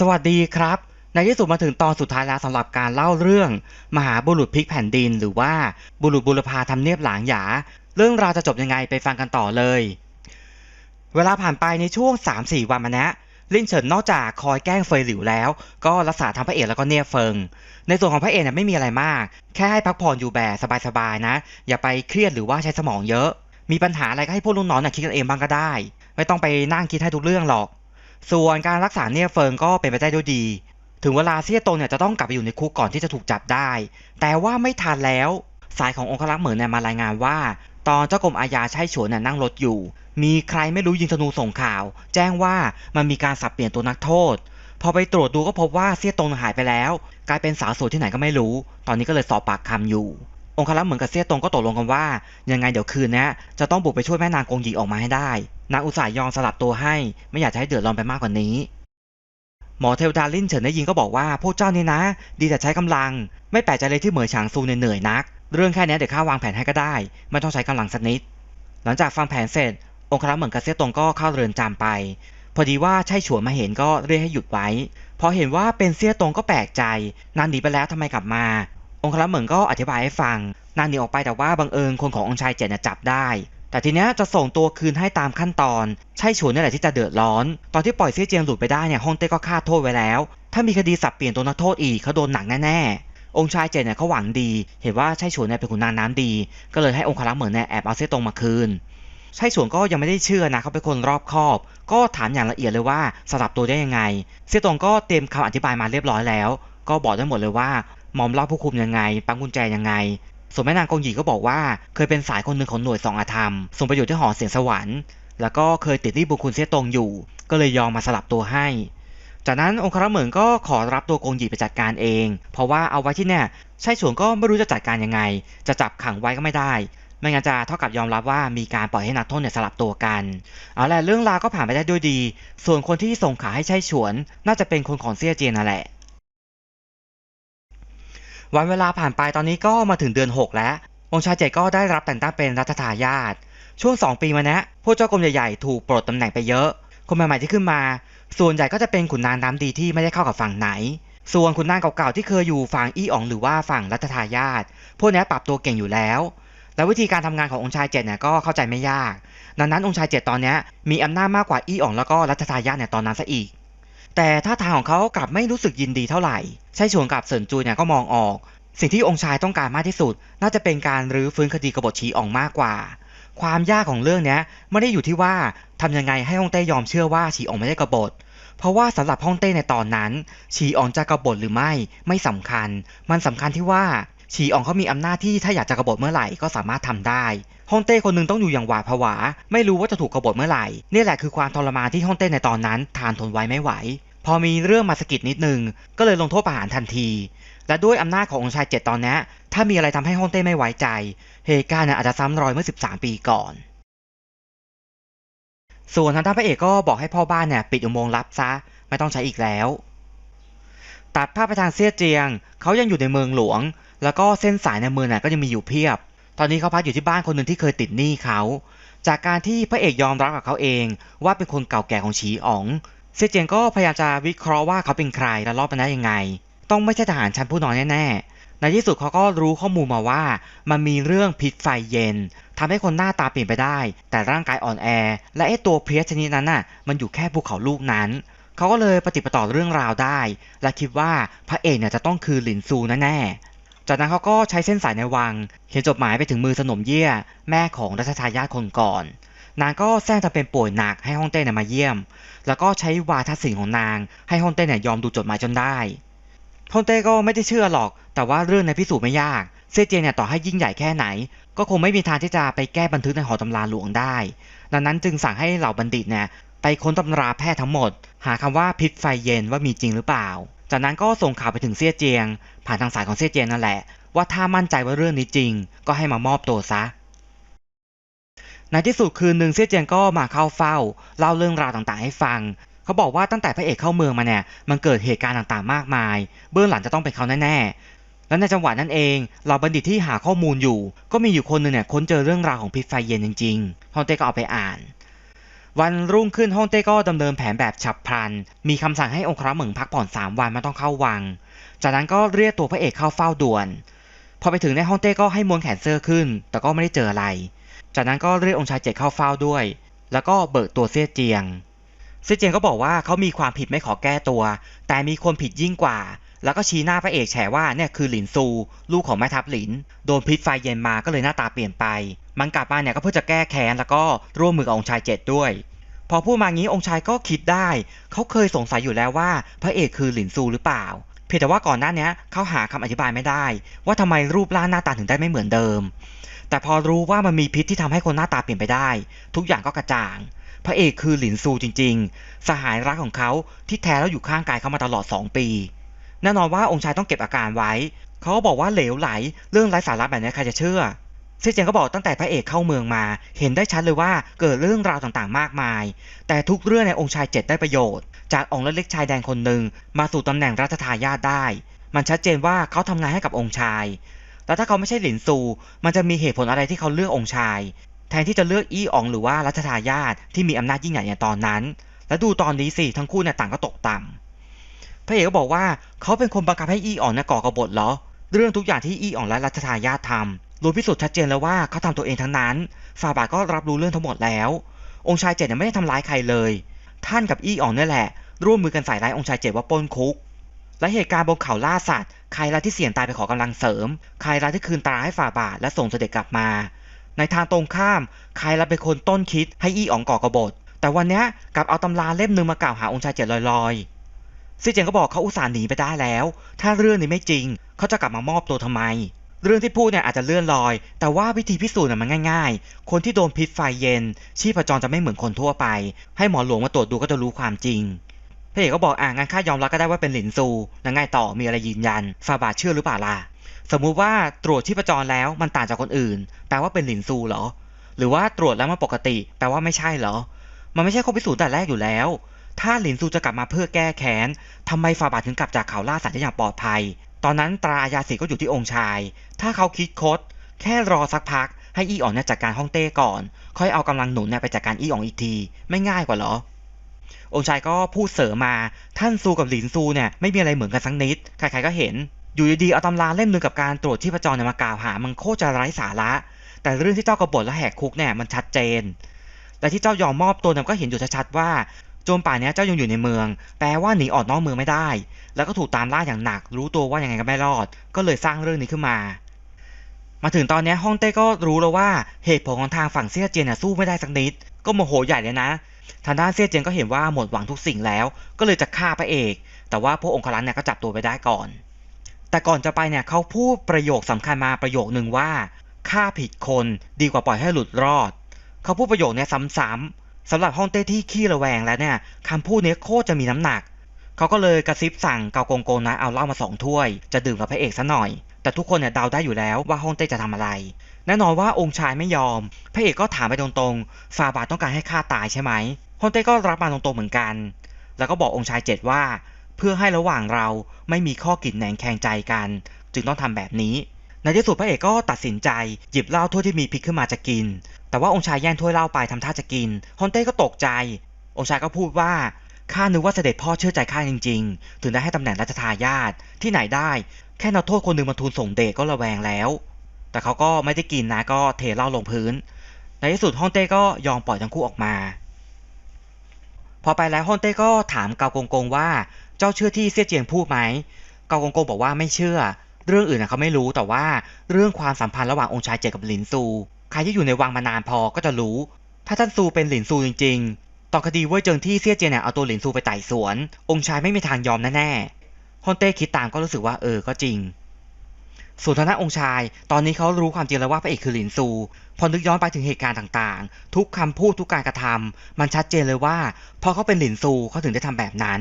สวัสดีครับ ในที่สุดมาถึงตอนสุดท้ายแล้วสำหรับการเล่าเรื่อง มหาบุรุษพลิกแผ่นดิน หรือว่าบุรุษบุรพาทำเนียบหลางหยา เรื่องราวจะจบยังไงไปฟังกันต่อเลย เวลาผ่านไปในช่วง 3-4 วันมาเนี้ยลินเฉินนอกจากคอยแกล้งเฟยหลิวแล้ว ก็รักษาทั้งพระเอกแล้วก็เนี่ยเฟิง ในส่วนของพระเอกเนี่ยไม่มีอะไรมาก แค่ให้พักผ่อนอยู่แบบสบายๆนะ อย่าไปเครียดหรือว่าใช้สมองเยอะ มีปัญหาอะไรก็ให้พวกลูกน้องเนี่ยคิดกันเองบ้างก็ได้ ไม่ต้องไปนั่งคิดให้ทุกเรื่องหรอก ส่วนการรักษาเนี่ยเฟิงก็เป็นไปได้ด้วยดี ถึงเวลาเซียตงเนี่ยจะต้องกลับไปอยู่ในคุกก่อนที่จะถูกจับได้ แต่ว่าไม่ทันแล้ว สายขององครักษ์เหมือนเนี่ยมารายงานว่า ตอนเจ้ากรมอาญาใช่ฉวนเนี่ยนั่งรถอยู่ มีใครไม่รู้ยิงธนูส่งข่าว แจ้งว่ามันมีการสับเปลี่ยนตัวนักโทษ พอไปตรวจดูก็พบว่าเซียตงหายไปแล้ว กลายเป็นสาวสวยที่ไหนก็ไม่รู้ ตอนนี้ก็เลยสอบปากคำอยู่ องครักษ์เหมือนกับเซี่ยตงก็ตกลงกันว่า ยังไงเดี๋ยวคืนนี้จะต้องบุกไปช่วยแม่นางกงหยีออกมาให้ได้ นางอุตส่าห์ยอมสลับตัวให้ ไม่อยากจะให้เดือดร้อนไปมากกว่านี้ หมอเทวดาลินเฉินได้ยินก็บอกว่าพวกเจ้านี่นะ ดีแต่ใช้กำลัง ไม่แปลกใจเลยที่เหมยฉางซูเหนื่อยนัก เรื่องแค่นี้เดี๋ยวข้าวางแผนให้ก็ได้ ไม่ต้องใช้กำลังสักนิด หลังจากฟังแผนเสร็จ องครักษ์เหมือนกับเซี่ยตงก็เข้าเรือนจำไป พอดีว่าใช่ฉวนมาเห็นก็เรียกให้หยุดไว้พอเห็นว่าเป็นเซี่ยตรงก็แปลกใจ นานหนีไปแล้วทำไมกลับมา องครักษ์เหมือนก็อธิบายให้ฟังนานหนีออกไปแต่ว่าบังเอิญคนขององค์ชายเจ็ดน่ะจับได้ แต่ทีนี้จะส่งตัวคืนให้ตามขั้นตอน ใช่ฉวนนี่แหละที่จะเดือดร้อน ตอนที่ปล่อยเซี่ยเจียงหลุดไปได้เนี่ยฮ่องเต้ก็ฆ่าโทษไว้แล้ว ถ้ามีคดีสับเปลี่ยนตัวนักโทษอีกเขาโดนหนักแน่ๆ องค์ชายเจ็ดเนี่ยเขาหวังดี เห็นว่าใช่ฉวนเนี่ยเป็นขุนนางน้ำดี ก็เลยให้องครักษ์เหมือนเนี่ยแอบเอาเซี่ยตงมาคืนใช่ฉวนก็ยังไม่ได้เชื่อนะเขาเป็นคนรอบคอบ ก็ถามอย่างละเอียดเลยว่าสลับตัวได้ยังไงเซี่ยตงก็เตรียมคำอธิบายมาเรียบร้อยแล้ว ก็บอกได้หมดเลยว่ามอมเล่าผู้คุมยังไง ปั๊มกุญแจยังไง ส่วนแม่นางกงหยีก็บอกว่า เคยเป็นสายคนหนึ่งของหน่วยสองอาธรรม ส่งประโยชน์ที่หอเสียงสวรรค์ แล้วก็เคยติดหนี้บุญคุณเสียตรงอยู่ ก็เลยยอมมาสลับตัวให้ จากนั้นองครักษ์เหมินก็ขอรับตัวกงหยีไปจัดการเอง เพราะว่าเอาไว้ที่เนี่ยใช่ฉวนก็ไม่รู้จะจัดการยังไง จะจับขังไว้ก็ไม่ได้ไม่งั้นจะเท่ากับยอมรับว่ามีการปล่อยให้นักโทษเนี่ยสลับตัวกัน เอาแหละเรื่องราวก็ผ่านไปได้ด้วยดี ส่วนคนที่ส่งขาให้ใช่ฉวน น่าจะเป็นคนของเซี่ยเจียนนั่นแหละ วันเวลาผ่านไปตอนนี้ก็มาถึงเดือน 6 แล้ว องค์ชายเจ็ดก็ได้รับแต่งตั้งเป็นรัฐทายาทช่วง 2 ปีมาเนี้พวกเจ้ากรมใหญ่ๆถูกปลดตำแหน่งไปเยอะ คนใหม่ๆที่ขึ้นมา ส่วนใหญ่ก็จะเป็นขุนนางน้ำดีที่ไม่ได้เข้ากับฝั่งไหน ส่วนขุนนางเก่าๆที่เคยอยู่ฝั่งอี้อ๋องหรือว่าฝั่งรัฐทายาทพวกนี้ปรับตัวเก่งอยู่แล้ว แล้ววิธีการทำงานขององค์ชายเจ็ดเนี่ยก็เข้าใจไม่ยาก ดังนั้นองค์ชายเจ็ดตอนนี้มีอำนาจมากกว่าอี้อ๋องแล้วก็รัฐทายาทเนี่ยตอนนั้นซะอีก แต่ท่าทางของเขากลับไม่รู้สึกยินดีเท่าไหร่ ใช่ชวนกับเซินจูเนี่ยก็มองออก สิ่งที่องค์ชายต้องการมากที่สุด น่าจะเป็นการรื้อฟื้นคดีกบฏฉีอองมากกว่า ความยากของเรื่องนี้ไม่ได้อยู่ที่ว่าทำยังไงให้ฮ่องเต้ยอมเชื่อว่าฉีอองไม่ได้กบฏ เพราะว่าสำหรับฮ่องเต้ในตอนนั้นฉีอองจะกบฏหรือไม่ไม่สำคัญ มันสำคัญที่ว่าฉีอองเขามีอำนาจที่ถ้าอยากจะกบฏเมื่อไหร่ก็สามารถทำได้ ฮ่องเต้คนหนึงต้องอยู่อย่างหวาดผวา ไม่รู้ว่าจะถูกกบฏเมื่อไหร่ นี่แหละคือความทรมานที่ฮ่องเต้ในตอนนั้นทานทนไว้ไม่ไหว พอมีเรื่องมาสะกิดนิดนึง ก็เลยลงโทษประหารทันที และด้วยอำนาจขององค์ชายเจ็ดตอนนี้ถ้ามีอะไรทำให้ฮ่องเต้ไม่ไว้ใจ เหตุการณ์เนี่ยอาจจะซ้ำรอยเมื่อ 13 ปีก่อน ส่วนทางด้านพระเอกก็บอกให้พ่อบ้านเนี่ยปิดอุโมงค์ลับซะไม่ต้องใช้อีกแล้ว ตัดภาพไปทางเซี่ยเจียง เขายังอยู่ในเมืองหลวง แล้วก็เส้นสายในเมืองน่ะก็ยังมีอยู่เพียบ ตอนนี้เขาพักอยู่ที่บ้านคนหนึ่งที่เคยติดหนี้เขา จากการที่พระเอกยอมรับกับเขาเอง ว่าเป็นคนเก่าแก่ของฉีอ๋อง เซียเจียงก็พยายามจะวิเคราะห์ว่าเขาเป็นใครและรอดมาได้ยังไง ต้องไม่ใช่ทหารชั้นผู้น้อยแน่ๆ ในที่สุดเขาก็รู้ข้อมูลมาว่า มันมีเรื่องพิษไฟเย็นทำให้คนหน้าตาเปลี่ยนไปได้ แต่ร่างกายอ่อนแอ และไอ้ตัวเพลียชนิดนั้นน่ะ มันอยู่แค่ภูเขาลูกนั้น เขาก็เลยปฏิปต่อเรื่องราวได้ และคิดว่าพระเอกเนี่ยจะต้องคือหลินซูแน่ๆ จากนั้นเขาก็ใช้เส้นสายในวัง เขียนจดหมายไปถึงมือสนมเยี่ย แม่ของรัชทายาทคนก่อนนางก็แซงจะเป็นป่วยหนักให้ฮ่องเต้เนี่ยมาเยี่ยม แล้วก็ใช้วาทศิลป์ของนาง ให้ฮ่องเต้เนี่ยยอมดูจดหมายจนได้ฮ่องเต้ก็ไม่ได้เชื่อหรอก แต่ว่าเรื่องในพิสูจน์ไม่ยาก เซี่ยเจียงเนี่ยต่อให้ยิ่งใหญ่แค่ไหน ก็คงไม่มีทางที่จะไปแก้บันทึกในหอตำราหลวงได้ ดังนั้นจึงสั่งให้เหล่าบัณฑิตเนี่ยไปค้นตำราแพทย์ทั้งหมด หาคำว่าพิษไฟเย็นว่ามีจริงหรือเปล่า จากนั้นก็ส่งข่าวไปถึงเซี่ยเจียง ผ่านทางสายของเซี่ยเจียงนั่นแหละว่าถ้ามั่นใจว่าเรื่องนี้จริง ก็ให้มามอบตัวซะ ในที่สุดคืนหนึ่งเซี่ยเจียงก็มาเข้าเฝ้า เล่าเรื่องราวต่างๆ ให้ฟัง เขาบอกว่าตั้งแต่พระเอกเข้าเมืองมาเนี่ยมันเกิดเหตุการณ์ต่างๆ มากมาย เบื้องหลังจะต้องเป็นเขาแน่ๆ และในจังหวะนั้นเองเหล่าบัณฑิตที่หาข้อมูลอยู่ ก็มีอยู่คนหนึ่งเนี่ยค้นเจอเรื่องราวของพิษไฟเย็นจริงๆฮอนเต้ก็เอาไปอ่าน วันรุ่งขึ้นฮ่องเต้ก็ดำเนินแผนแบบฉับพลัน มีคำสั่งให้องครักษ์เหมิงพักผ่อน3วันไม่ต้องเข้าวัง จากนั้นก็เรียกตัวพระเอกเข้าเฝ้าด่วนพอไปถึงในฮ่องเต้ก็ให้ม้วนแขนเสื้อขึ้น แต่ก็ไม่ได้เจออะไร จากนั้นก็เรียกองค์ชายเจ็ดเข้าเฝ้าด้วย แล้วก็เบิกตัวเสี้ยเจียง เสี้ยเจียงก็บอกว่าเขามีความผิดไม่ขอแก้ตัว แต่มีคนผิดยิ่งกว่า แล้วก็ชี้หน้าพระเอกแฉว่าเนี่ยคือหลินซู ลูกของแม่ทัพหลิน โดนพิษไฟเย็นมาก็เลยหน้าตาเปลี่ยนไป มันกลับมาเนี่ยก็เพื่อจะแก้แค้นแล้วก็ร่วมมือกับองค์ชายเจ็ดด้วย พอพูดมางี้องค์ชายก็คิดได้ เขาเคยสงสัยอยู่แล้วว่า พระเอกคือหลินซูหรือเปล่าเพียงแต่ว่าก่อนหน้านี้เขาหาคำอธิบายไม่ได้ ว่าทำไมรูปร่างหน้าตาถึงได้ไม่เหมือนเดิม แต่พอรู้ว่ามันมีพิษที่ทำให้คนหน้าตาเปลี่ยนไปได้ ทุกอย่างก็กระจ่าง พระเอกคือหลินซูจริง ๆ สหายรักของเขาที่แท้แล้วอยู่ข้างกายเขามาตลอด 2 ปี แน่นอนว่าองค์ชายต้องเก็บอาการไว้ เขาก็บอกว่าเหลวไหล เรื่องไร้สาระแบบนี้ใครจะเชื่อเซียเจียงก็บอกตั้งแต่พระเอกเข้าเมืองมา เห็นได้ชัดเลยว่าเกิดเรื่องราวต่างๆ มากมาย แต่ทุกเรื่องในองค์ชายเจ็ดได้ประโยชน์ จากองค์เล็กชายแดนคนหนึ่งมาสู่ตำแหน่งรัชทายาทได้ มันชัดเจนว่าเขาทำงานให้กับองค์ชาย แล้วถ้าเขาไม่ใช่หลินซู มันจะมีเหตุผลอะไรที่เขาเลือกองค์ชาย แทนที่จะเลือกอี้อองหรือว่ารัชทายาทที่มีอำนาจยิ่งใหญ่ในตอนนั้น แล้วดูตอนนี้สิทั้งคู่เนี่ยต่างก็ตกต่ำพระเอกก็บอกว่าเขาเป็นคนบังคับให้อี้อองเนี่ยก่อกบฏเหรอ เรื่องทุกอย่างที่อี้อองและรัชทายาททำรู้พิสูจน์ชัดเจนแล้วว่าเขาทำตัวเองทั้งนั้นฟาบาทก็รับรู้เรื่องทั้งหมดแล้ว องค์ชายเจ็ดเนี่ยไม่ได้ทำร้ายใครเลย ท่านกับอี้อองเนี่ยแหละร่วมมือกันใส่ร้ายองค์ชายเจ็ดว่าป้นคุก และเหตุการณ์บนเขาล่าสัตว์ ใครละที่เสี่ยงตายไปขอกำลังเสริม ใครละที่คืนตาให้ฝ่าบาทและส่งเสด็จกลับมา ในทางตรงข้าม ใครละเป็นคนต้นคิดให้อี้อ๋องก่อกบฏ แต่วันนี้กลับเอาตำราเล่มหนึ่งมากล่าวหาองค์ชายเจ็ดลอยๆซีเจียงก็บอกเขาอุตส่าห์หนีไปได้แล้ว ถ้าเรื่องนี้ไม่จริง เขาจะกลับมามอบตัวทำไม เรื่องที่พูดเนี่ยอาจจะเลื่อนลอย แต่ว่าวิธีพิสูจน์มันง่าย ๆ คนที่โดนพิษไฟเย็น ชีพจรจะไม่เหมือนคนทั่วไป ให้หมอหลวงมาตรวจดูก็จะรู้ความจริง พระเอกก็บอกอ่างั้นข้ายอมรับก็ได้ว่าเป็นหลินซูแล้วไงต่อมีอะไรยืนยันฟาบาเชื่อหรือเปล่าล่ะสมมุติว่าตรวจชีพจรแล้วมันต่างจากคนอื่น แปลว่าเป็นหลินซูเหรอ หรือว่าตรวจแล้วมันปกติ แปลว่าไม่ใช่เหรอ มันไม่ใช่ข้อพิสูจน์แต่แรกอยู่แล้ว ถ้าหลินซูจะกลับมาเพื่อแก้แค้นทำไมฟาบาถึงกลับจากเขาล่าสัตว์ได้อย่างปลอดภัย ตอนนั้นตราอาญาสิก็อยู่ที่องค์ชาย ถ้าเขาคิดคด แค่รอสักพัก ให้อีอ๋องเนี่ยจัดการฮ่องเต้ก่อน ค่อยเอากำลังหนุนเนี่ยไปจัดการอีอ๋องอีกที ไม่ง่ายกว่าเหรอ องค์ชายก็พูดเสริมมา ท่านซูกับหลินซูเนี่ยไม่มีอะไรเหมือนกันสักนิด ใครๆก็เห็น อยู่ดีๆเอาตำราเล่มหนึ่งกับการตรวจที่ประจรมากล่าวหา มันโคตรจะไร้สาระ แต่เรื่องที่เจ้ากบฏและแหกคุกเนี่ยมันชัดเจน และที่เจ้ายอมมอบตัวนี่ยก็เห็นอยู่ชัดๆว่าโจมป่านเนี้ยเจ้ายังอยู่ในเมือง แปลว่าหนีออกนอกเมืองไม่ได้ แล้วก็ถูกตามล่าอย่างหนัก รู้ตัวว่ายังไงก็ไม่รอด ก็เลยสร้างเรื่องนี้ขึ้นมา มาถึงตอนนี้ฮ่องเต้ก็รู้แล้วว่าเหตุผลของทางฝั่งเซี่ยเจียนสู้ไม่ได้สักนิด ก็โมโหใหญ่เลยนะ ทางด้านเซียเจียนก็เห็นว่าหมดหวังทุกสิ่งแล้ว ก็เลยจะฆ่าพระเอก แต่ว่าพวกองครักษ์เนี่ยก็จับตัวไปได้ก่อน แต่ก่อนจะไปเนี่ยเขาพูดประโยคสำคัญมาประโยคนึงว่าฆ่าผิดคนดีกว่าปล่อยให้หลุดรอด เขาพูดประโยคนี้ซ้ำๆสำหรับฮ่องเต้ที่ขี้ระแวงแล้วเนี่ยคำพูดนี้โคตรจะมีน้ำหนัก เขาก็เลยกระซิบสั่งเกากงโกงนะเอาเหล้ามาสองถ้วย จะดื่มกับพระเอกซะหน่อย แต่ทุกคนเนี่ยเดาได้อยู่แล้วว่าฮ่องเต้จะทำอะไร แน่นอนว่าองค์ชายไม่ยอม พระเอกก็ถามไปตรงๆ ฟาบาต้องการให้ฆ่าตายใช่ไหมฮองเต้ก็รับมาตรงๆเหมือนกัน แล้วก็บอกองค์ชายเจ็ดว่า เพื่อให้ระหว่างเราไม่มีข้อกิดแหนงแคงใจกัน จึงต้องทำแบบนี้ ในที่สุดพระเอกก็ตัดสินใจหยิบเหล้าถ้วยที่มีพริกขึ้นมาจะกิน แต่ว่าองค์ชายแย่งถ้วยเหล้าไปทำท่าจะกิน ฮองเต้ก็ตกใจ องค์ชายก็พูดว่าข้านึกว่าเสด็จพ่อเชื่อใจข้าจริง ๆ ถึงได้ให้ตำแหน่งรัชทายาทที่ไหนได้ แค่นักโทษคนหนึ่งมาทูลส่งเดชก็ระแวงแล้ว แต่เขาก็ไม่ได้กินนะก็เทเหล้าลงพื้น ในที่สุดฮ่องเต้ก็ยอมปล่อยทั้งคู่ออกมา พอไปแล้วฮ่องเต้ก็ถามเกากงกงว่าเจ้าเชื่อที่เซี่ยเจียงพูดไหม เกากงกงบอกว่าไม่เชื่อ เรื่องอื่นเขาไม่รู้แต่ว่าเรื่องความสัมพันธ์ระหว่างองค์ชายเจกับหลินซู ใครที่อยู่ในวังมานานพอก็จะรู้ ถ้าท่านซูเป็นหลินซูจริง ๆ ต่อคดีเว่ยเจิงที่เซี่ยเจียเนี่ยเอาตัวหลินซูไปไต่สวน องค์ชายไม่มีทางยอมแน่ๆฮ่องเต้คิดตามก็รู้สึกว่าเออก็จริง ส่วนทางด้านองค์ชาย ตอนนี้เขารู้ความจริงแล้วว่าพระเอกคือหลินซู พอนึกย้อนไปถึงเหตุการณ์ต่างๆ ทุกคำพูดทุกการกระทำมันชัดเจนเลยว่าพอเขาเป็นหลินซูเขาถึงได้ทำแบบนั้น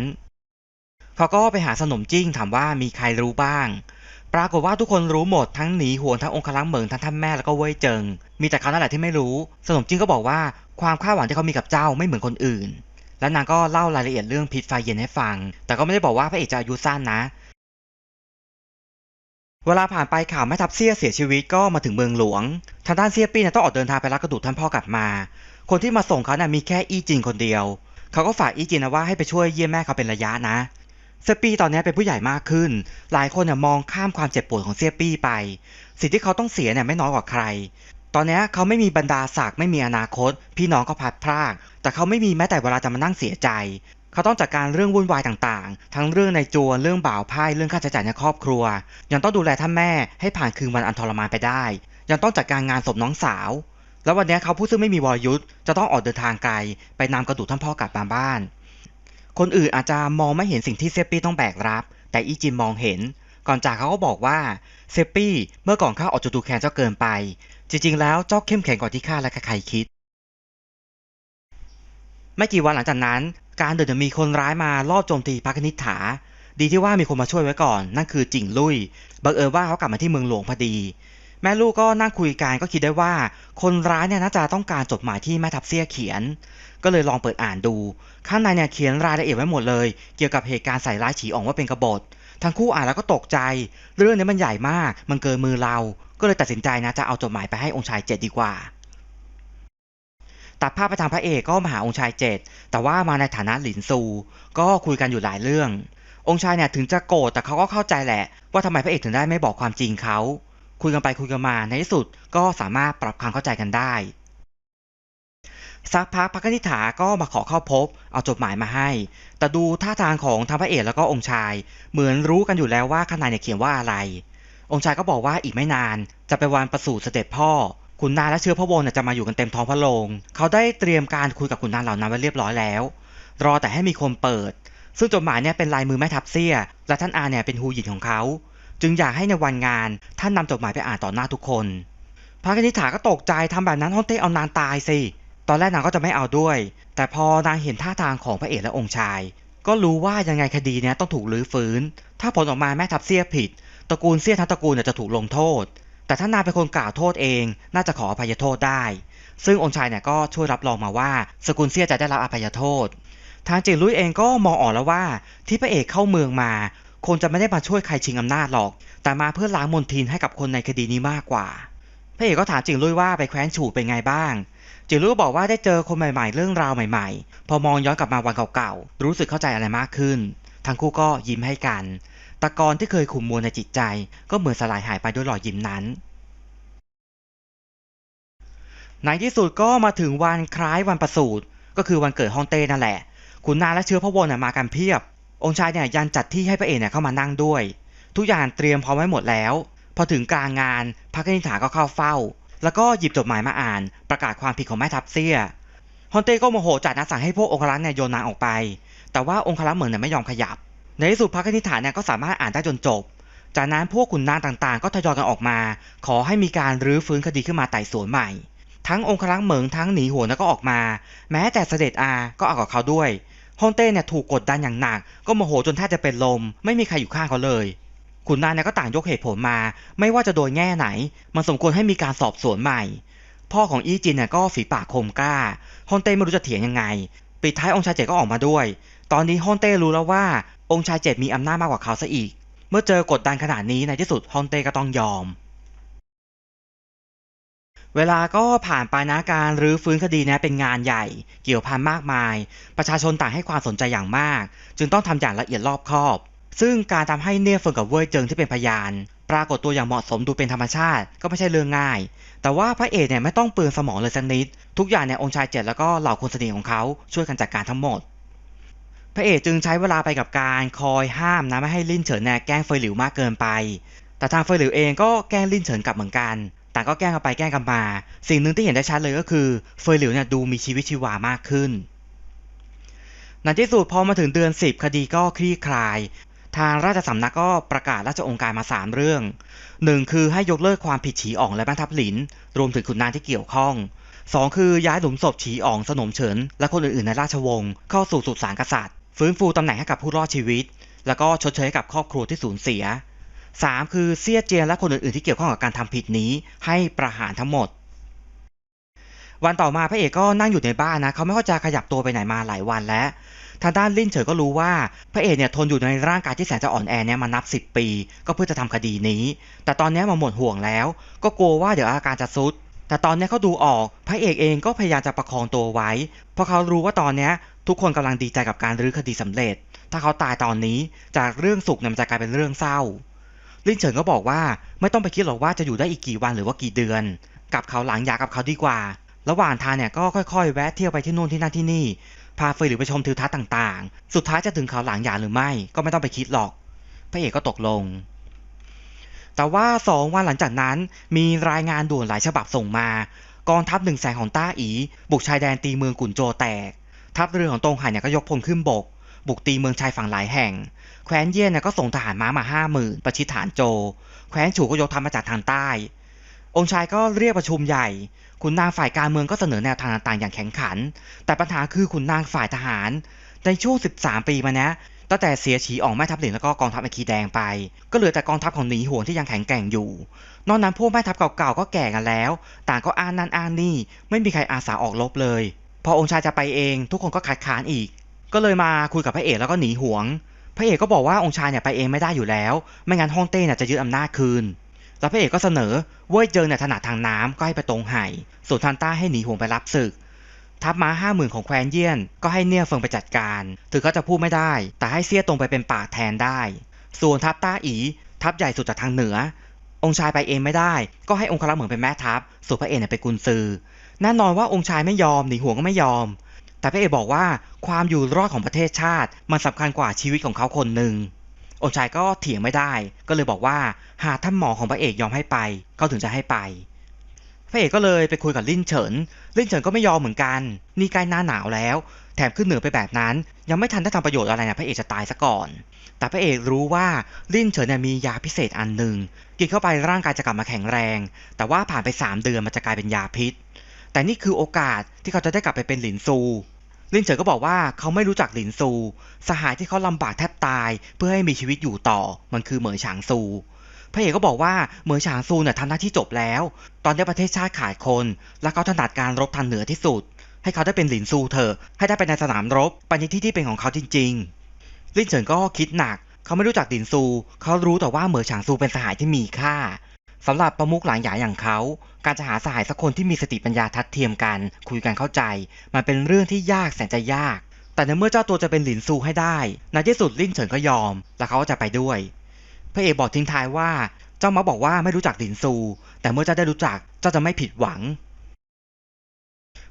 เขาก็ไปหาสนมจิ้งถามว่ามีใครรู้บ้าง ปรากฏว่าทุกคนรู้หมดทั้งหนีหวนทั้งองคลักษ์เหมิงทั้งท่านแม่แล้วก็เว่ยเจิง มีแต่เขานั่นแหละที่ไม่รู้ สนมจิ้งก็บอกว่าความคาดหวังที่เขามีกับเจ้าไม่เหมือนคนอื่น แล้วนางก็เล่ารายละเอียดเรื่องพิษไฟเย็นให้ฟัง แต่ก็ไม่ได้บอกว่าพระเอกจะอายุสั้นนะ เวลาผ่านไปข่าวแม่ทัพเซียเสียชีวิตก็มาถึงเมืองหลวง ทางด้านเซียปี้นี่ยต้องออกเดินทางไปรับกระดูกท่านพ่อกลับมา คนที่มาส่งเขาน่ะมีแค่อี้จินคนเดียว เขาก็ฝากอี้จินนะว่าให้ไปช่วยเยี่ยมแม่เขาเป็นระยะนะเซยปี้ตอนนี้เป็นผู้ใหญ่มากขึ้น หลายคนเนี่ยมองข้ามความเจ็บปวดของเซียปี้ไป สิ่งที่เขาต้องเสียเนี่ยไม่น้อยกว่าใคร ตอนนี้เขาไม่มีบรรดาศักดิ์ไม่มีอนาคต พี่น้องก็พัดพราก แต่เขาไม่มีแม้แต่เวลาจะมานั่งเสียใจ เขาต้องจัดการเรื่องวุ่นวายต่างๆ ทั้งเรื่องในจวนเรื่องบ่าวไพ่เรื่องค่าใช้จ่ายในครอบครัว ยังต้องดูแลท่านแม่ให้ผ่านคืนวันอันทรมานไปได้ ยังต้องจัดการงานศพน้องสาว แล้ววันนี้เขาผู้ซึ่งไม่มีวรยุทธ์จะต้องออกเดินทางไกล ไปนำกระดูกท่านพ่อกลับมาบ้าน คนอื่นอาจจะมองไม่เห็นสิ่งที่เซปปี้ต้องแบกรับ แต่อีจินมองเห็น ก่อนจากเขาก็บอกว่าเซปปี้เมื่อก่อนข้าออกจะดูแคลนเจ้าเกินไป จริง ๆ แล้วเจ้าเข้มแข็งกว่าที่ข้าและใครๆคิดไม่กี่วันหลังจากนั้น การเดินมีคนร้ายมาลอบโจมตีพระคณิษฐา ดีที่ว่ามีคนมาช่วยไว้ก่อน นั่นคือจิงลุยบังเอิญว่าเขากลับมาที่เมืองหลวงพอดี แม่ลูกก็นั่งคุยกันก็คิดได้ว่า คนร้ายเนี่ยน่าจะต้องการจดหมายที่แม่ทัพเสี้ยเขียน ก็เลยลองเปิดอ่านดู ข้างในเนี่ยเขียนรายละเอียดไว้หมดเลย เกี่ยวกับเหตุการณ์ใส่ร้ายฉีอ๋องว่าเป็นกบฏทั้งคู่อ่านแล้วก็ตกใจ เรื่องนี้มันใหญ่มาก มันเกินมือเรา ก็เลยตัดสินใจนะจะเอาจดหมายไปให้องค์ชายเจ็ดดีกว่า ตัดภาพไปทางพระเอกก็มาหาองค์ชายเจ็ดแต่ว่ามาในฐานะหลินซู ก็คุยกันอยู่หลายเรื่อง องค์ชายเนี่ยถึงจะโกรธแต่เขาก็เข้าใจแหละ ว่าทำไมพระเอกถึงได้ไม่บอกความจริงเขา คุยกันไปคุยกันมาในที่สุดก็สามารถปรับความเข้าใจกันได้สักพักพระกนิษฐาก็มาขอเข้าพบ เอาจดหมายมาให้ แต่ดูท่าทางของทั้งพระเอกแล้วก็องค์ชาย เหมือนรู้กันอยู่แล้วว่าข้างในเนี่ยเขียนว่าอะไร องค์ชายก็บอกว่าอีกไม่นาน จะไปวันประสูติเสด็จพ่อ ขุนนางและเชื้อพระวงศ์จะมาอยู่กันเต็มท้องพระโรงเขาได้เตรียมการคุยกับขุนนางเหล่านั้นไว้เรียบร้อยแล้ว รอแต่ให้มีคนเปิด ซึ่งจดหมายเนี่ยเป็นลายมือแม่ทัพเสี้ย และท่านอาเนี่ยเป็นฮูหยินของเขา จึงอยากให้ในวันงานท่านนำจดหมายไปอ่านต่อหน้าทุกคน พระกนิษฐาก็ตกใจทำแบบนั้นฮ่องเต้เอานางตายสิ ตอนแรกนางก็จะไม่เอาด้วย แต่พอนางเห็นท่าทางของพระเอกและองค์ชาย ก็รู้ว่ายังไงคดีเนี้ยต้องถูกรื้อฟื้น ถ้าผลออกมาแม่ทัพเสี้ยผิด ตระกูลเสี้ยทั้งตระกูลจะถูกลงโทษ แต่ถ้านางเป็นคนกล่าวโทษเองน่าจะขออภัยโทษได้ ซึ่งองค์ชายเนี่ยก็ช่วยรับรองมาว่าสกุลเสี้ยจะได้รับอภัยโทษ ทางจิงลุยเองก็มองออกแล้วว่า ที่พระเอกเข้าเมืองมาคงจะไม่ได้มาช่วยใครชิงอำนาจหรอก แต่มาเพื่อล้างมนทินให้กับคนในคดีนี้มากกว่า พระเอกก็ถามจิงลุยว่าไปแคว้นฉูเป็นไงบ้าง จิงลุยบอกว่าได้เจอคนใหม่ๆ เรื่องราวใหม่ๆ พอมองย้อนกลับมาวันเก่าๆ รู้สึกเข้าใจอะไรมากขึ้น ทั้งคู่ก็ยิ้มให้กัน ตะกอนที่เคยขุ่มมัวในจิตใจ ก็เหมือนสลายหายไปด้วยรอยยิ้มนั้น ในที่สุดก็มาถึงวันคล้ายวันประสูติก็คือวันเกิดฮ่องเต้นั่นแหละ ขุนนางและเชื้อพระวงศ์มากันเพียบ องค์ชายเนี่ยยันจัดที่ให้พระเอกเนี่ยเข้ามานั่งด้วย ทุกอย่างเตรียมพร้อมไว้หมดแล้ว พอถึงกลางงาน พระกนิษฐาก็เข้าเฝ้า แล้วก็หยิบจดหมายมาอ่าน ประกาศความผิดของแม่ทัพเสี้ยฮอนเต้ก็โมโหจัดนะสั่งให้พวกองครักษ์เนี่ยโยนนางออกไป แต่ว่าองครักษ์เหมือนเนี่ยไม่ยอมขยับ ในที่สุดพระกนิฐาเนี่ยก็สามารถอ่านได้จนจบ จากนั้นพวกขุนนางต่างๆ ก็ทยอยกันออกมา ขอให้มีการรื้อฟื้นคดีขึ้นมาไต่สวนใหม่ ทั้งองครักษ์เหมิงทั้งหนีหัวแล้วก็ออกมา แม้แต่เสด็จอาก็เอากับเขาด้วยฮองเต้เนี่ยถูกกดดันอย่างหนัก ก็โมโหจนแทบจะเป็นลม ไม่มีใครอยู่ข้างเขาเลยขุนนางเนี่ยก็ต่างยกเหตุผลมา ไม่ว่าจะโดยแง่ไหน มันสมควรให้มีการสอบสวนใหม่ พ่อของอี้จินเนี่ยก็ฝีปากคมกล้าฮอนเต้ไม่รู้จะเถียงยังไง ปิดท้ายองค์ชายเจ็ดก็ออกมาด้วย ตอนนี้ฮอนเต้รู้แล้วว่า องค์ชายเจ็ดมีอำนาจมากกว่าเขาซะอีก เมื่อเจอกดดันขนาดนี้ในที่สุดฮอนเต้ก็ต้องยอม เวลาก็ผ่านไปนะการรื้อฟื้นคดีนะเป็นงานใหญ่ เกี่ยวพันมากมาย ประชาชนต่างให้ความสนใจอย่างมาก จึงต้องทำอย่างละเอียดรอบคอบ ซึ่งการทำให้เนี่ยเฟิงกับเว่ยเจิงที่เป็นพยาน ปรากฏตัวอย่างเหมาะสมดูเป็นธรรมชาติก็ไม่ใช่เรื่องง่าย แต่ว่าพระเอกเนี่ยไม่ต้องเปลืองสมองเลยสักนิด ทุกอย่างเนี่ยองค์ชายเจ็ดแล้วก็เหล่าคนสนิทของเขาช่วยกันจัดการทั้งหมด พระเอกจึงใช้เวลาไปกับการคอยห้ามนะไม่ให้ลินเฉินแน่แกล้งเฟยหลิวมากเกินไป แต่ทางเฟยหลิวเองก็แกล้งลินเฉินกลับเหมือนกัน แต่ก็แกล้งกันไปแกล้งกันมา สิ่งหนึ่งที่เห็นได้ชัดเลยก็คือเฟยหลิวเนี่ยดูมีชีวิตชีวามากขึ้นในที่สุดพอมาถึงเดือน 10 คดีก็คลี่คลาย ทางราชสำนักก็ประกาศราชองค์การมา 3 เรื่อง 1. คือให้ยกเลิกความผิดฉีอ๋องและแม่ทัพหลิน รวมถึงขุนนางที่เกี่ยวข้อง 2. คือย้ายหลุมศพฉีอ๋องสนมเฉิน และคนอื่นๆในราชวงศ์เข้าสู่สุสานกษัตริย์ ฟื้นฟูตำแหน่งให้กับผู้รอดชีวิต แล้วก็ชดเชยให้กับครอบครัวที่สูญเสีย 3. คือเซียเจียนและคนอื่นๆที่เกี่ยวข้องกับการทำผิดนี้ ให้ประหารทั้งหมด วันต่อมาพระเอกก็นั่งอยู่ในบ้านนะเขาไม่ค่อยจะขยับตัวไปไหนมาหลายวันแล้วทางด้านลิ่นเฉินก็รู้ว่าพระเอกเนี่ยทนอยู่ในร่างกายที่แสนจะอ่อนแอเนี่ยมานับ 10 ปี ก็เพื่อจะทำคดีนี้ แต่ตอนนี้มาหมดห่วงแล้ว ก็กลัวว่าเดี๋ยวอาการจะซุด แต่ตอนนี้เขาดูออกพระเอกเองก็พยายามจะประคองตัวไว้ เพราะเขารู้ว่าตอนนี้ทุกคนกำลังดีใจกับการรื้อคดีสำเร็จ ถ้าเขาตายตอนนี้จากเรื่องสุขเนี่ยมันจะกลายเป็นเรื่องเศร้าลินเฉินก็บอกว่าไม่ต้องไปคิดหรอกว่าจะอยู่ได้อีกกี่วันหรือว่ากี่เดือน กับเขาหลังยากับเขาดีกว่า ระหว่างทางเนี่ยก็ค่อยๆ แวะเที่ยวไปที่นู่นที่นั่นที่นี่พาเฟยหรือไปชมทิวทัศน์ต่างๆ สุดท้ายจะถึงเขาหลังยาหรือไม่ก็ไม่ต้องไปคิดหรอก พระเอกก็ตกลง แต่ว่าสองวันหลังจากนั้นมีรายงานด่วนหลายฉบับส่งมา กองทัพหนึ่งแสนของต้าอี บุกชายแดนตีเมืองกุนโจแตก ทัพเรือของตงหันเนี่ยก็ยกพลขึ้นบก บุกตีเมืองชายฝั่งหลายแห่ง แคว้นเย่นเนี่ยก็ส่งทหารม้ามาห้าหมื่นประชิดฐานโจ แคว้นฉูก็ยกทัพมาจากทางใต้ องค์ชายก็เรียกประชุมใหญ่ขุนนางฝ่ายการเมืองก็เสนอแนวทางต่างๆอย่างแข็งขัน แต่ปัญหาคือขุนนางฝ่ายทหาร ในช่วง 13 ปีมาเนี้ย ตั้งแต่เสียฉีออกแม่ทัพเหลิงแล้วก็กองทัพไอคีแดงไป ก็เหลือแต่กองทัพของหนีห่วงที่ยังแข็งแกร่งอยู่ นอกนั้นพวกแม่ทัพเก่าๆก็แก่กันแล้ว ต่างก็อ้านนั่นอ้านนี่ ไม่มีใครอาสาออกรบเลย พอองค์ชายจะไปเองทุกคนก็คัดค้านอีก ก็เลยมาคุยกับพระเอกแล้วก็หนีห่วง พระเอกก็บอกว่าองค์ชายเนี่ยไปเองไม่ได้อยู่แล้ว ไม่งั้นฮ่องเต้เนี่ยจะยึดอำนาจคืนแล้วพระเอกก็เสนอเว่ยเจิงเนี่ยถนัดทางน้ำก็ให้ไปตรงไห่ส่วนทันต้าให้หนีห่วงไปรับศึก ทัพม้าห้าหมื่นของแคว้นเยี่ยน ก็ให้เนี่ยเฟิงไปจัดการ ถึงเขาจะพูดไม่ได้ แต่ให้เสี้ยตรงไปเป็นป่าแทนได้ ส่วนทัพต้าอีทัพใหญ่สุดจากทางเหนือ องค์ชายไปเองไม่ได้ ก็ให้องครักษ์เหมือนเป็นแม่ทัพ ส่วนพระเอกเนี่ยเป็นกุนซือแน่นอนว่าองค์ชายไม่ยอมหนีห่วงก็ไม่ยอม แต่พระเอกบอกว่าความอยู่รอดของประเทศชาติ มันสำคัญกว่าชีวิตของเขาคนหนึ่งองค์ชายก็เถียงไม่ได้ ก็เลยบอกว่าหากท่านหมอของพระเอกยอมให้ไปเขาถึงจะให้ไป ระเอกก็เลยไปคุยกับลินเฉินลินเฉินก็ไม่ยอมเหมือนกัน นี่ใกล้หน้าหนาวแล้ว แถมขึ้นเหนือไปแบบนั้น ยังไม่ทันได้ทำประโยชน์อะไรนะพระเอกจะตายซะก่อน แต่พระเอกรู้ว่าลินเฉินมียาพิเศษอันหนึ่งกินเข้าไปร่างกายจะกลับมาแข็งแรง แต่ว่าผ่านไป 3 เดือนมันจะกลายเป็นยาพิษ แต่นี่คือโอกาสที่เขาจะได้กลับไปเป็นหลินซูลินเฉินก็บอกว่าเขาไม่รู้จักหลินซู สหายที่เขาลำบากแทบตาย เพื่อให้มีชีวิตอยู่ต่อ มันคือเหมยฉางซู พระเอกก็บอกว่าเหมยฉางซูเนี่ยทำหน้าที่จบแล้ว ตอนนี้ประเทศชาติขาดคน และเขาถนัดการรบทางเหนือที่สุด ให้เขาได้เป็นหลินซูเถอะให้ได้ไปในสนามรบไปในที่ที่เป็นของเขาจริงๆ ลินเฉินก็คิดหนัก เขาไม่รู้จักหลินซู เขารู้แต่ว่าเหมยฉางซูเป็นสหายที่มีค่าสำหรับประมุขหลางหยาอย่างเขา การจะหาสหายสักคนที่มีสติปัญญาทัดเทียมกัน คุยกันเข้าใจ มันเป็นเรื่องที่ยากแสนจะยาก แต่ในเมื่อเจ้าตัวจะเป็นหลินซูให้ได้ในที่สุดลิ่นเฉินก็ยอม และเขาก็จะไปด้วย พระเอกบอกทิ้งท้ายว่า เจ้ามาบอกว่าไม่รู้จักหลินซู แต่เมื่อเจ้าได้รู้จักเจ้าจะไม่ผิดหวัง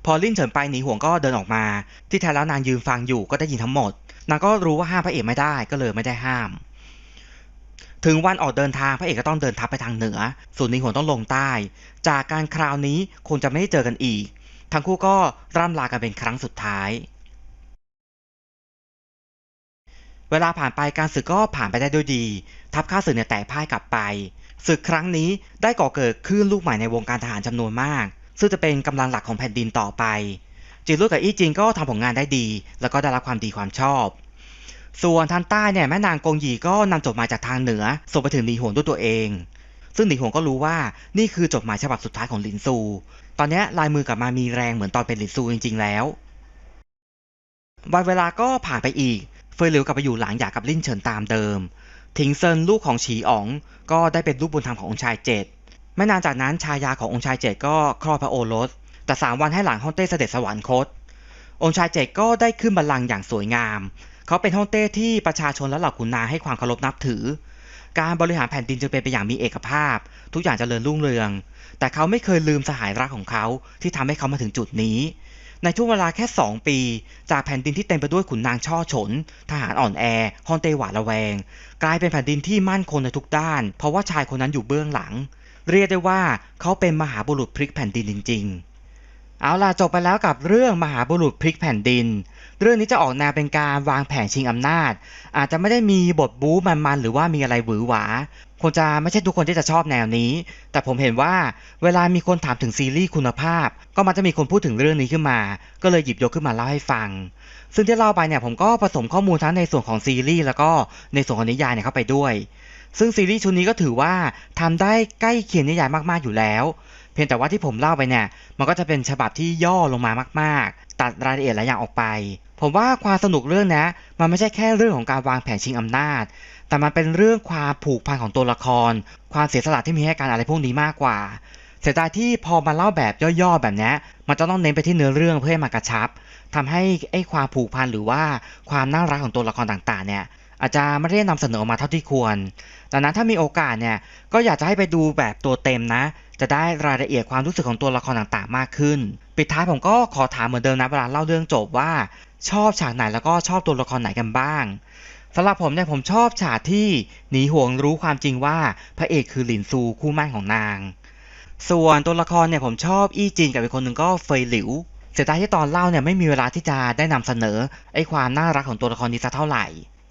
พอลิ่นเฉินไปหนีห่วงก็เดินออกมา ที่แท้แล้วนางยืนฟังอยู่ก็ได้ยินทั้งหมด นางก็รู้ว่าห้ามพระเอกไม่ได้ก็เลยไม่ได้ห้าม ถึงวันออกเดินทางพระเอกก็ต้องเดินทัพไปทางเหนือ ส่วนนิหวนต้องลงใต้ จากการคราวนี้คงจะไม่ได้เจอกันอีก ทั้งคู่ก็ร่ำลากันเป็นครั้งสุดท้าย เวลาผ่านไปการศึกก็ผ่านไปได้ด้วยดี ทัพข้าศึกเนี่ยแตกพ่ายกลับไปศึกครั้งนี้ได้ก่อเกิดคลื่นลูกใหม่ในวงการทหารจำนวนมาก ซึ่งจะเป็นกำลังหลักของแผ่นดินต่อไปจิรุ่กับอี้จิงก็ทำผลงานได้ดี แล้วก็ได้รับความดีความชอบ ส่วนทางใต้เนี่ยแม่นางกงหยีก็นำจดหมายจากทางเหนือส่งไปถึงหนีหวงด้วยตัวเอง ซึ่งหนีหวงก็รู้ว่านี่คือจดหมายฉบับสุดท้ายของหลินซู ตอนนี้ลายมือกลับมามีแรงเหมือนตอนเป็นหลินซูจริงๆแล้ววันเวลาก็ผ่านไปอีก เฟยหลิวกลับไปอยู่หลังหย่ากับลิ่นเฉินตามเดิมทิงเซินลูกของฉีอ๋อง ก็ได้เป็นลูกบุญธรรมขององค์ชายเจ็ดไม่นานจากนั้นชายาขององค์ชายเจ็ดก็คลอดพระโอรส แต่สามวันให้หลังฮ่องเต้เสด็จสวรรคต องค์ชายเจ็ดก็ได้ขึ้นบัลลังก์อย่างสวยงาม เขาเป็นฮ่องเต้ที่ประชาชนและเหล่าขุนนางให้ความเคารพนับถือ การบริหารแผ่นดินจึงเป็นไปอย่างมีเอกภาพ ทุกอย่างจเจริญรุ่งเรือง แต่เขาไม่เคยลืมสหายรักของเขาที่ทำให้เขามาถึงจุดนี้ ในช่วงเวลาแค่ 2 ปี จากแผ่นดินที่เต็มไปด้วยขุนนางช่อฉน ทหารอ่อนแอฮอนเตหวาดระแวง กลายเป็นแผ่นดินที่มั่นคงในทุกด้าน เพราะว่าชายคนนั้นอยู่เบื้องหลัง เรียกได้ว่าเขาเป็นมหาบุรุษพลิกแผ่นดินจริง ๆ เอาล่ะจบไปแล้วกับเรื่องมหาบุรุษพลิกแผ่นดิน เรื่องนี้จะออกแนวเป็นการวางแผนชิงอำนาจ อาจจะไม่ได้มีบทบู๊มันๆหรือว่ามีอะไรหวือหวาคงจะไม่ใช่ทุกคนที่จะชอบแนวนี้ แต่ผมเห็นว่าเวลามีคนถามถึงซีรีส์คุณภาพ ก็มักจะมีคนพูดถึงเรื่องนี้ขึ้นมา ก็เลยหยิบยกขึ้นมาเล่าให้ฟัง ซึ่งที่เล่าไปเนี่ยผมก็ผสมข้อมูลทั้งในส่วนของซีรีส์แล้วก็ในส่วนของนิยายเนี่ยเข้าไปด้วยซึ่งซีรีส์ชุดนี้ก็ถือว่าทำได้ใกล้เคียงนิยายมากๆอยู่แล้ว เพียงแต่ว่าที่ผมเล่าไปเนี่ยมันก็จะเป็นฉบับที่ย่อลงมามากๆ ตัดรายละเอียดหลายอย่างออกไป ผมว่าความสนุกเรื่องนี้มันไม่ใช่แค่เรื่องของการวางแผนชิงอำนาจ แต่มันเป็นเรื่องความผูกพันของตัวละคร ความเสียสละที่มีให้กันอะไรพวกนี้มากกว่าเสียดายที่พอมาเล่าแบบย่อๆแบบนี้มันจะต้องเน้นไปที่เนื้อเรื่องเพื่อให้มากระชับทำให้ไอ้ความผูกพันหรือว่าความน่ารักของตัวละครต่างๆ เนี่ยอาจจะไม่ได้นำเสนอออกมาเท่าที่ควรดังนั้นถ้ามีโอกาสเนี่ยก็อยากจะให้ไปดูแบบตัวเต็มนะ จะได้รายละเอียดความรู้สึกของตัวละครต่างๆ มากขึ้น ปิดท้ายผมก็ขอถามเหมือนเดิมนะเวลาเล่าเรื่องจบว่า ชอบฉากไหนแล้วก็ชอบตัวละครไหนกันบ้างสำหรับผมเนี่ยผมชอบฉากที่หนีห่วงรู้ความจริงว่าพระเอกคือหลินซูคู่มั่นของนาง ส่วนตัวละครเนี่ยผมชอบอี้จินกับอีกคนหนึ่งก็เฟยหลิวเสียดายที่ตอนเล่าเนี่ยไม่มีเวลาที่จะได้นำเสนอไอ้ความน่ารักของตัวละครนี้สักเท่าไหร่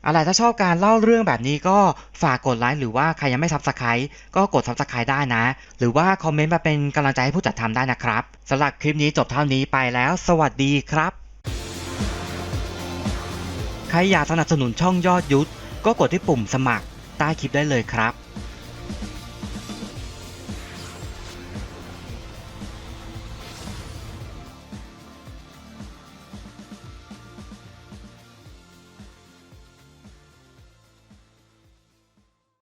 อะไรถ้าชอบการเล่าเรื่องแบบนี้ก็ฝากกดไลค์หรือว่าใครยังไม่ซับสไครต์ก็กดซับสไครต์ได้นะ หรือว่าคอมเมนต์มาเป็นกำลังใจให้ผู้จัดทำได้นะครับสำหรับคลิปนี้จบเท่านี้ไปแล้ว สวัสดีครับ ใครอยากสนับสนุนช่องยอดยุทธก็กดที่ปุ่มสมัครใต้คลิปได้เลยครับ